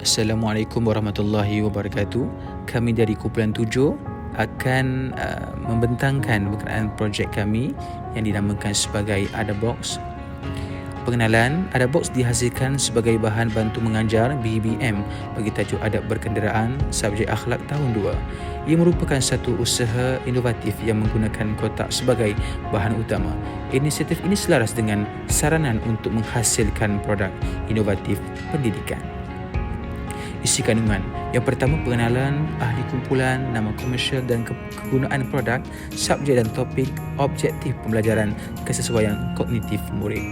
Assalamualaikum warahmatullahi wabarakatuh. Kami dari kumpulan tujuh akan uh, membentangkan berkenaan projek kami yang dinamakan sebagai Adabox. Pengenalan, Adabox dihasilkan sebagai bahan bantu mengajar BBM bagi tajuk adab berkenderaan subjek akhlak tahun 2. Ia merupakan satu usaha inovatif yang menggunakan kotak sebagai bahan utama. Inisiatif ini selaras dengan saranan untuk menghasilkan produk inovatif pendidikan isi kandungan. Yang pertama pengenalan ahli kumpulan, nama komersial dan kegunaan produk, subjek dan topik, objektif pembelajaran, kesesuaian kognitif murid.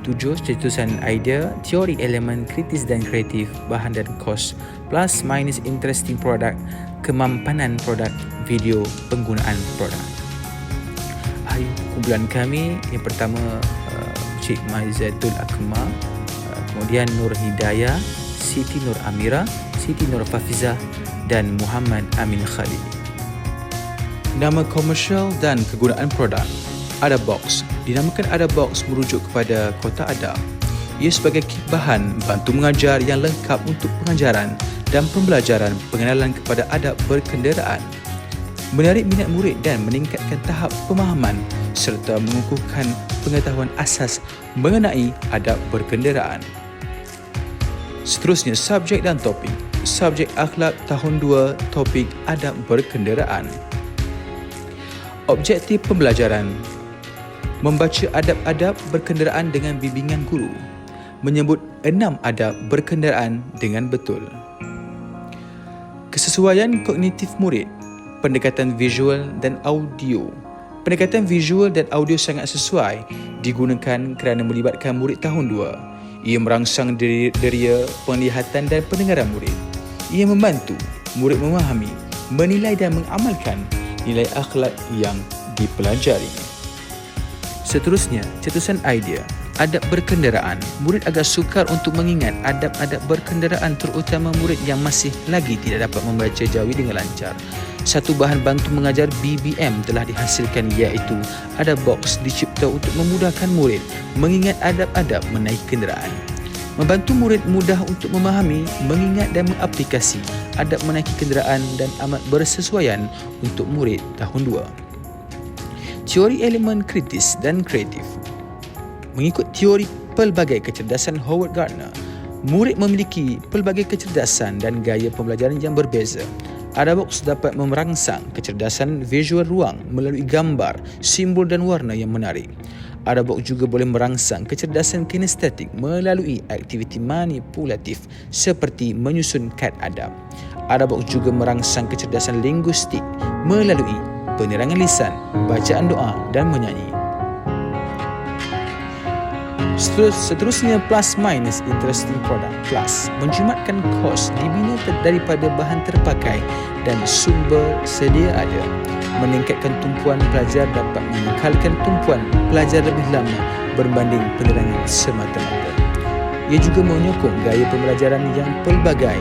Tujuh, cetusan idea, teori elemen kritis dan kreatif, bahan dan kos, plus minus interesting product, kemampanan produk, video, penggunaan produk. Ahli kumpulan kami, yang pertama uh, Cik Maizatul Akmal, uh, kemudian Nur Hidayah, Siti Nur Amira, Siti Nur Fafizah dan Muhammad Amin Khalid. Nama komersial dan kegunaan produk Ada Box dinamakan Ada Box merujuk kepada kota Ada. Ia sebagai kit bahan bantu mengajar yang lengkap untuk pengajaran dan pembelajaran pengenalan kepada adab berkenderaan. Menarik minat murid dan meningkatkan tahap pemahaman serta mengukuhkan pengetahuan asas mengenai adab berkenderaan. Seterusnya, subjek dan topik. Subjek akhlak tahun 2, topik adab berkenderaan. Objektif pembelajaran. Membaca adab-adab berkenderaan dengan bimbingan guru. Menyebut enam adab berkenderaan dengan betul. Kesesuaian kognitif murid. Pendekatan visual dan audio. Pendekatan visual dan audio sangat sesuai digunakan kerana melibatkan murid tahun 2 ia merangsang deria penglihatan dan pendengaran murid. Ia membantu murid memahami, menilai dan mengamalkan nilai akhlak yang dipelajari. Seterusnya, cetusan idea. Adab berkenderaan. Murid agak sukar untuk mengingat adab-adab berkenderaan terutama murid yang masih lagi tidak dapat membaca jawi dengan lancar. Satu bahan bantu mengajar BBM telah dihasilkan iaitu ada box dicipta untuk memudahkan murid mengingat adab-adab menaiki kenderaan. Membantu murid mudah untuk memahami, mengingat dan mengaplikasi adab menaiki kenderaan dan amat bersesuaian untuk murid tahun 2. Teori elemen kritis dan kreatif Mengikut teori pelbagai kecerdasan Howard Gardner, murid memiliki pelbagai kecerdasan dan gaya pembelajaran yang berbeza. Adabox dapat merangsang kecerdasan visual ruang melalui gambar, simbol dan warna yang menarik. Adabox juga boleh merangsang kecerdasan kinestetik melalui aktiviti manipulatif seperti menyusun kad adab. Adabox juga merangsang kecerdasan linguistik melalui penerangan lisan, bacaan doa dan menyanyi. Seterusnya plus minus interesting product plus menjimatkan kos dibina daripada bahan terpakai dan sumber sedia ada meningkatkan tumpuan pelajar dapat mengekalkan tumpuan pelajar lebih lama berbanding penerangan semata-mata. Ia juga menyokong gaya pembelajaran yang pelbagai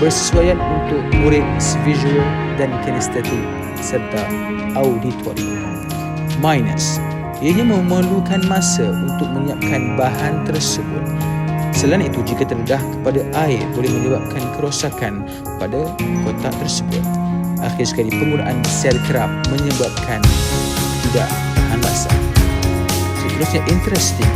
bersesuaian untuk murid visual dan kinestetik serta auditori. Minus Ianya memerlukan masa untuk menyiapkan bahan tersebut. Selain itu, jika terdedah kepada air boleh menyebabkan kerosakan pada kotak tersebut. Akhir sekali, penggunaan sel kerap menyebabkan tidak tahan basah. Seterusnya, interesting.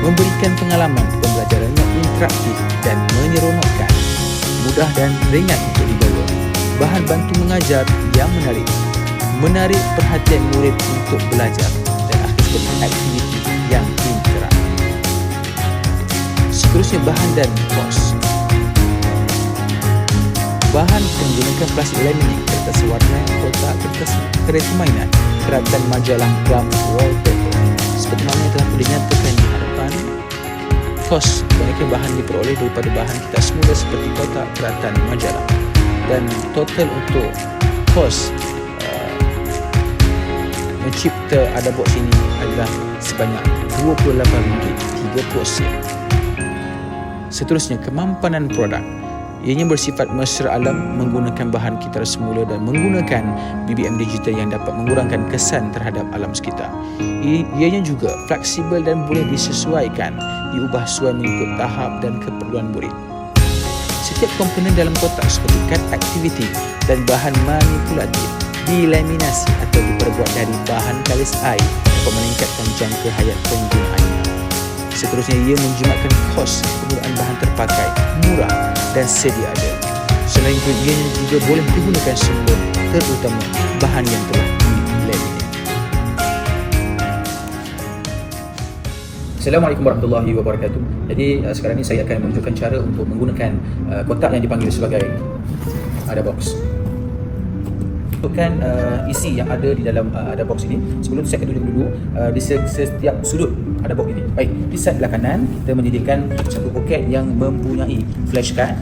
Memberikan pengalaman pembelajaran yang interaktif dan menyeronokkan. Mudah dan ringan untuk dibawa. Bahan bantu mengajar yang menarik. Menarik perhatian murid untuk belajar sebagai aktiviti yang interaktif. Seterusnya bahan dan kos. Bahan menggunakan plastik laminate, kertas warna, kotak, kertas kereta mainan, keratan majalah, gam, wallpaper. Seperti mana yang telah dinyatakan di hadapan, kos kebanyakan bahan diperoleh daripada bahan kita semula seperti kotak, keratan, majalah. Dan total untuk kos mencipta ada box ini adalah sebanyak RM28.30 sen. Seterusnya, kemampanan produk. Ianya bersifat mesra alam menggunakan bahan kita semula dan menggunakan BBM digital yang dapat mengurangkan kesan terhadap alam sekitar. Ianya juga fleksibel dan boleh disesuaikan, diubah sesuai mengikut tahap dan keperluan murid. setiap komponen dalam kotak seperti kad aktiviti dan bahan manipulatif dilaminasi atau diperbuat dari bahan kalis air untuk meningkatkan jangka hayat penggunaannya. Seterusnya ia menjimatkan kos penggunaan bahan terpakai, murah dan sedia ada. Selain itu ia juga boleh digunakan semula terutama bahan yang telah. Assalamualaikum warahmatullahi wabarakatuh. Jadi uh, sekarang ni saya akan menunjukkan cara untuk menggunakan uh, kotak yang dipanggil sebagai ada box. Untukkan uh, isi yang ada di dalam uh, ada box ini. Sebelum tu saya akan tunjuk dulu uh, di setiap sudut ada box ini. Baik, di side belah kanan kita menyediakan satu poket yang mempunyai flash card.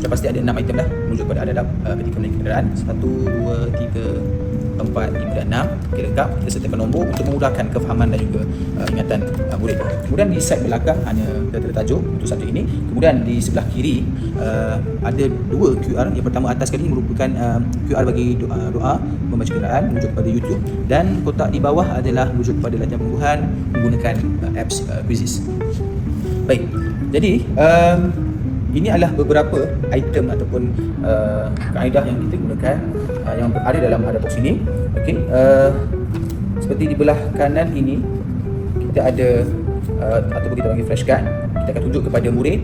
Sudah pasti ada 6 item dah menuju kepada ada uh, ketika menaiki kenderaan. 1 2 3 empat, lima dan enam. Okay, lengkap. Kita sertakan nombor untuk memudahkan kefahaman dan juga uh, ingatan uh, murid. Kemudian di side belakang hanya tanda tajuk untuk satu ini. Kemudian di sebelah kiri uh, ada dua QR yang pertama atas kali merupakan uh, QR bagi doa, doa membaca kenderaan menuju kepada YouTube. Dan kotak di bawah adalah menuju kepada latihan pengumuman menggunakan uh, apps uh, Quizzes. Baik. Jadi uh, ini adalah beberapa item ataupun uh, kaedah yang kita gunakan uh, yang ada dalam ada box ini. Okey, uh, seperti di belah kanan ini kita ada uh, ataupun kita panggil flashcard. Kita akan tunjuk kepada murid,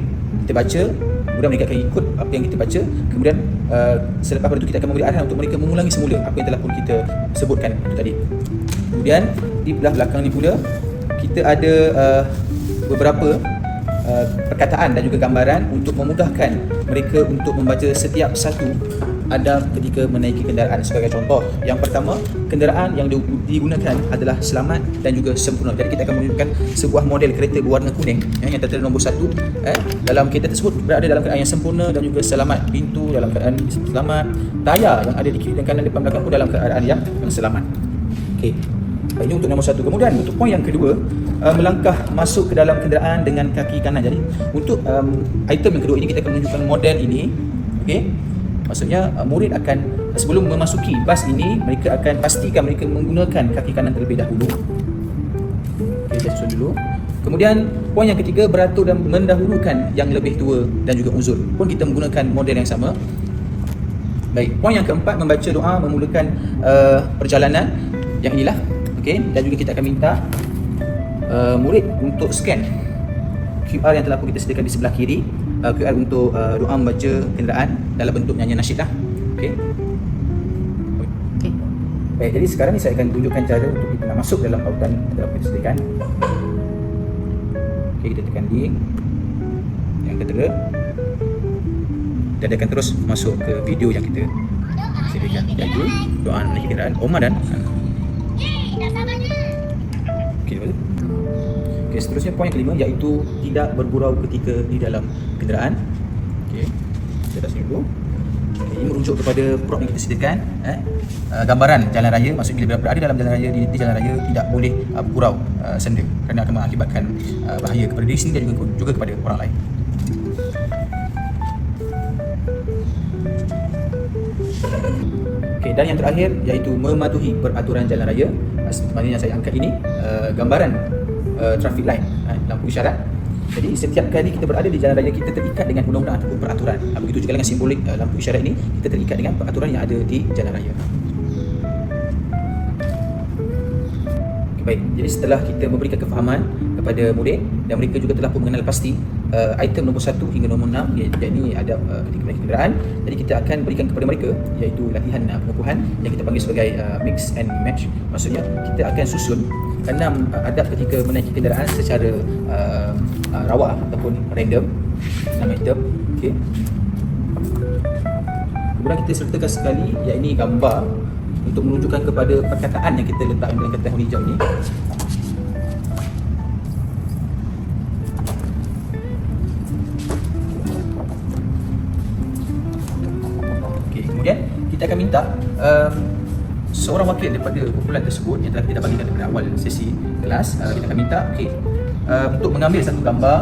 kita baca, kemudian mereka akan ikut apa yang kita baca. Kemudian uh, selepas itu kita akan memberi arahan untuk mereka mengulangi semula apa yang telah pun kita sebutkan itu tadi. Kemudian di belah belakang ni pula kita ada uh, beberapa Uh, perkataan dan juga gambaran untuk memudahkan mereka untuk membaca setiap satu adab ketika menaiki kenderaan sebagai contoh. Yang pertama kenderaan yang digunakan adalah selamat dan juga sempurna. Jadi kita akan menunjukkan sebuah model kereta berwarna kuning ya, yang tertera nombor satu eh, dalam kereta tersebut berada dalam keadaan yang sempurna dan juga selamat. Pintu dalam keadaan selamat. Tayar yang ada di kiri dan kanan depan belakang pun dalam keadaan yang, yang selamat. Okay. Ini untuk nombor satu. Kemudian untuk poin yang kedua, uh, melangkah masuk ke dalam kenderaan dengan kaki kanan. Jadi untuk um, item yang kedua ini kita akan menunjukkan model ini. Okey. Maksudnya uh, murid akan sebelum memasuki bas ini mereka akan pastikan mereka menggunakan kaki kanan terlebih dahulu. Okey, kita susun dulu. Kemudian poin yang ketiga beratur dan mendahulukan yang lebih tua dan juga uzur. Pun kita menggunakan model yang sama. Baik, poin yang keempat membaca doa memulakan uh, perjalanan yang inilah Okey, dan juga kita akan minta uh, murid untuk scan QR yang telah pun kita sediakan di sebelah kiri. Uh, QR untuk uh, doa membaca kenderaan dalam bentuk nyanyian nasyid lah. Okey. Okay. Baik, jadi sekarang ni saya akan tunjukkan cara untuk kita nak masuk dalam pautan yang telah kita sediakan Okey, kita tekan link yang tertera dan akan terus masuk ke video yang kita sediakan. Iaitu doa naik kenderaan. Omar dan Okay, seterusnya poin kelima iaitu tidak bergurau ketika di dalam kenderaan. Okey. Kita dah sini Okay, ini merujuk kepada prop yang kita sediakan eh uh, gambaran jalan raya maksudnya bila berada dalam jalan raya di, di jalan raya tidak boleh uh, bergurau uh, senda kerana akan mengakibatkan uh, bahaya kepada diri sendiri dan juga, juga kepada orang lain. Okay, dan yang terakhir iaitu mematuhi peraturan jalan raya. Seperti yang saya angkat ini, uh, gambaran uh, traffic light uh, lampu isyarat. Jadi setiap kali kita berada di jalan raya kita terikat dengan undang-undang ataupun peraturan. Uh, begitu juga dengan simbolik uh, lampu isyarat ini kita terikat dengan peraturan yang ada di jalan raya. Baik, jadi setelah kita memberikan kefahaman kepada murid dan mereka juga telah pun mengenal pasti uh, item nombor 1 hingga nombor 6 iaitu ini ada uh, ketika menaiki kenderaan. Jadi kita akan berikan kepada mereka iaitu latihan uh, pengukuhan yang kita panggil sebagai uh, mix and match. Maksudnya kita akan susun enam uh, adab ketika menaiki kenderaan secara uh, uh, rawak ataupun random. Enam item. Okey. Kemudian kita sertakan sekali yang ini gambar untuk menunjukkan kepada perkataan yang kita letak dalam kertas hijau ini um, seorang wakil daripada kumpulan tersebut yang telah kita bagikan daripada awal sesi kelas uh, kita akan minta okey uh, untuk mengambil satu gambar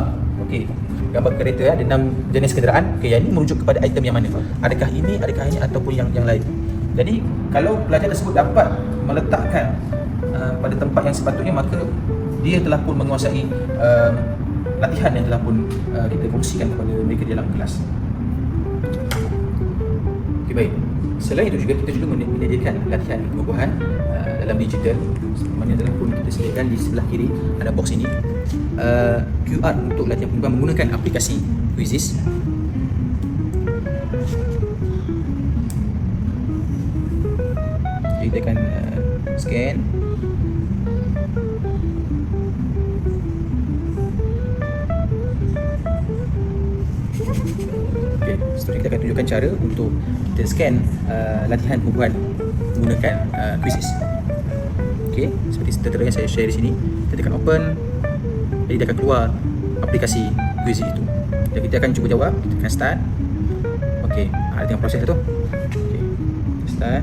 okey gambar kereta ada enam jenis kenderaan okey yang ini merujuk kepada item yang mana? Adakah ini adakah ini ataupun yang yang lain? Jadi kalau pelajar tersebut dapat meletakkan uh, pada tempat yang sepatutnya maka dia telah pun menguasai uh, latihan yang telah pun uh, kita kongsikan kepada mereka dalam kelas. Okay, baik. Selain itu juga kita juga menyediakan latihan pengukuhan uh, dalam digital. Mana dalam pun kita sediakan di sebelah kiri ada box ini. Uh, QR untuk latihan pengukuhan menggunakan aplikasi Quizzes. Jadi kita akan uh, scan seterusnya kita akan tunjukkan cara untuk kita scan uh, latihan perempuan menggunakan uh, quizzes. Okey, seperti tertera yang saya share di sini. Kita tekan open. Jadi dia akan keluar aplikasi quizzes itu. Dan kita akan cuba jawab. Kita tekan start. Okey, ada tengok proses tu. Okey. Start.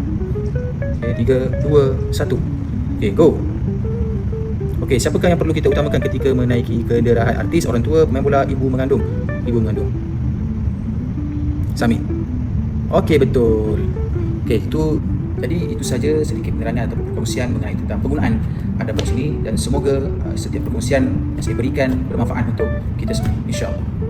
Okey, 3 2 1. Okey, go. Okey, siapakah yang perlu kita utamakan ketika menaiki kenderaan artis, orang tua, pemain bola, ibu mengandung? Ibu mengandung. Submit. Okey, betul. Okey, itu jadi itu saja sedikit penerangan atau perkongsian mengenai tentang penggunaan ada box ini dan semoga uh, setiap perkongsian yang saya berikan bermanfaat untuk kita semua. InsyaAllah.